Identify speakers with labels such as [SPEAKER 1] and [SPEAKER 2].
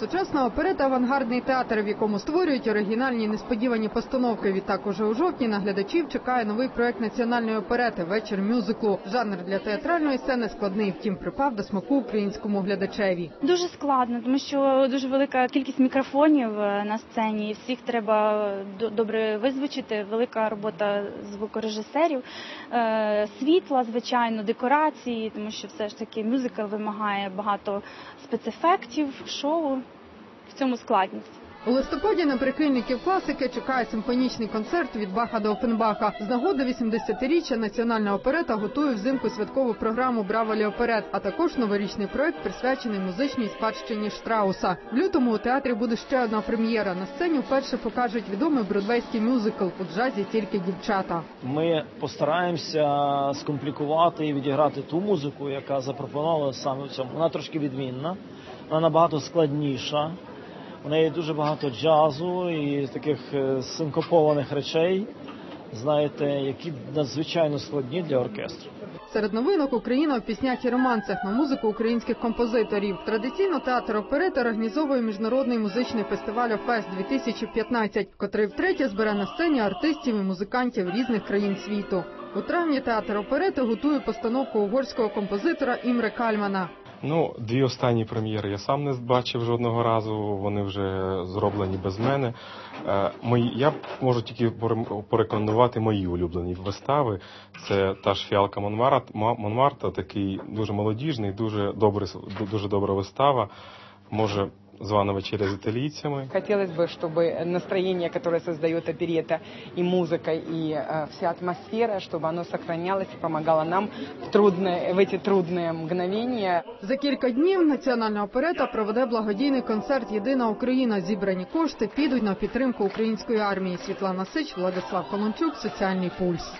[SPEAKER 1] Сучасна оперета авангардний театр, в якому створюють оригінальні несподівані постановки. Відтак уже у жовтні на глядачів чекає новий проект національної оперети Вечір мюзиклу. Жанр для театральної сцени складний, втім припав до смаку українському глядачеві.
[SPEAKER 2] Дуже складно, тому що дуже велика кількість мікрофонів е, на сцені. Всіх треба до- добре визвучити. Велика робота звукорежисерів, е, світла, звичайно, декорації, тому що все ж таки мюзикл вимагає багато спецефектів, шоу. В цьому складність.
[SPEAKER 1] У листопаді на прихильників класики чекає симфонічний концерт від Баха до Офенбаха. З нагоди 80-річчя національна оперета готує взимку святкову програму Браволі Оперет, а також новорічний проект присвячений музичній спадщині Штрауса. В лютому у театрі буде ще одна прем'єра. На сцені вперше покажуть відомий бродвейський мюзикл у джазі тільки дівчата.
[SPEAKER 3] Ми постараємося скомплікувати і відіграти ту музику, яка запропонована саме в цьому. Вона трошки відмінна, вона набагато складніша. У неї дуже багато джазу і таких е, синкопованих речей, знаєте, які надзвичайно складні для оркестру.
[SPEAKER 1] Серед новинок Україна в піснях і романсах на музику українських композиторів. Традиційно театр оперет організовує міжнародний музичний фестиваль «Офест 2015, котрий втретє збере на сцені артистів і музикантів різних країн світу. У травні театр оперети готує постановку угорського композитора Імре Кальмана.
[SPEAKER 4] Ну, дві останні прем'єри я сам не бачив жодного разу. Вони вже зроблені без мене. Е, Мої я можу тільки поре- порекомендувати мої улюблені вистави. Це та ж фіалка Монмарт, Монмарта, такий дуже молодіжний, дуже добре, дуже добра вистава. Може, звана вечеря з італійцями.
[SPEAKER 5] Хотелось бы, чтобы настроение, которое создает оперета и музыка, и э, вся атмосфера, чтобы оно сохранялось и помогало нам в, трудные, в эти трудные мгновения.
[SPEAKER 1] За кілька днів національна оперета проведе благодійний концерт Єдина Україна. Зібрані кошти підуть на підтримку української армії. Світлана Сич, Владислав Колончук, Соціальний пульс.